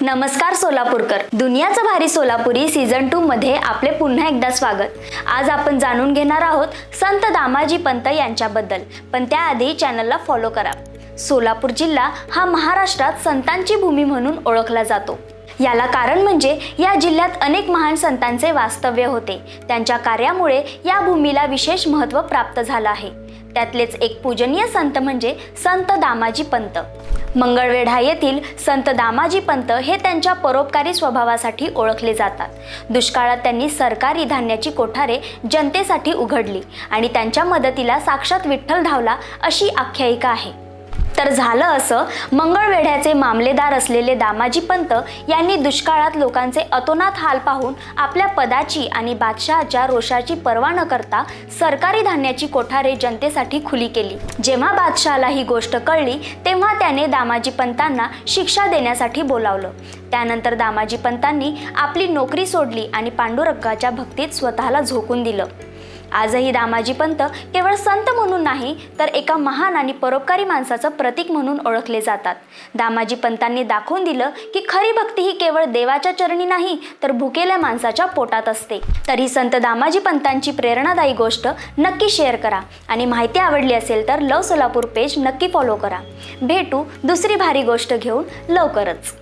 नमस्कार सोलापूरकर. दुनियाचं भारी सोलापुरी season two मध्ये आपले पुन्हा एकदा स्वागत. आज आपण जाणून घेणार आहोत संत दामाजी पंत यांच्याबद्दल. पण त्याआधी चॅनलला फॉलो करा. सोलापूर जिल्हा हा महाराष्ट्रात संतांची भूमी म्हणून ओळखला जातो. याला कारण म्हणजे या जिल्ह्यात अनेक महान संतांचे वास्तव्य होते. त्यांच्या कार्यामुळे या भूमीला विशेष महत्त्व प्राप्त झालं आहे. त्यातलेच एक पूजनीय संत म्हणजे संत दामाजी पंत. मंगळवेढा येथील संत दामाजी पंत हे त्यांच्या परोपकारी स्वभावासाठी ओळखले जातात. दुष्काळात त्यांनी सरकारी धान्याची कोठारे जनतेसाठी उघडली आणि त्यांच्या मदतीला साक्षात विठ्ठल धावला अशी आख्यायिका आहे. तर झालं असं. मंगळवेढ्याचे मामलेदार असलेले दामाजी पंत यांनी दुष्काळात लोकांचे अतोनात हाल पाहून आपल्या पदाची आणि बादशहाच्या रोषाची पर्वा न करता सरकारी धान्याची कोठारे जनतेसाठी खुली केली. जेव्हा बादशहाला ही गोष्ट कळली तेव्हा त्याने दामाजी पंतांना शिक्षा देण्यासाठी बोलावलं. त्यानंतर दामाजी पंतांनी आपली नोकरी सोडली आणि पांडुरंगाच्या भक्तीत स्वतःला झोकून दिलं. आजही दामाजी पंत केवळ संत म्हणून नाही तर एका महान आणि परोपकारी माणसाचं प्रतीक म्हणून ओळखले जातात. दामाजी पंतांनी दाखवून दिलं की खरी भक्ती ही केवळ देवाच्या चरणी नाही तर भुकेल्या माणसाच्या पोटात असते. तरी संत दामाजी पंतांची प्रेरणादायी गोष्ट नक्की शेअर करा. आणि माहिती आवडली असेल तर लव सोलापूर पेज नक्की फॉलो करा. भेटू दुसरी भारी गोष्ट घेऊन लवकरच.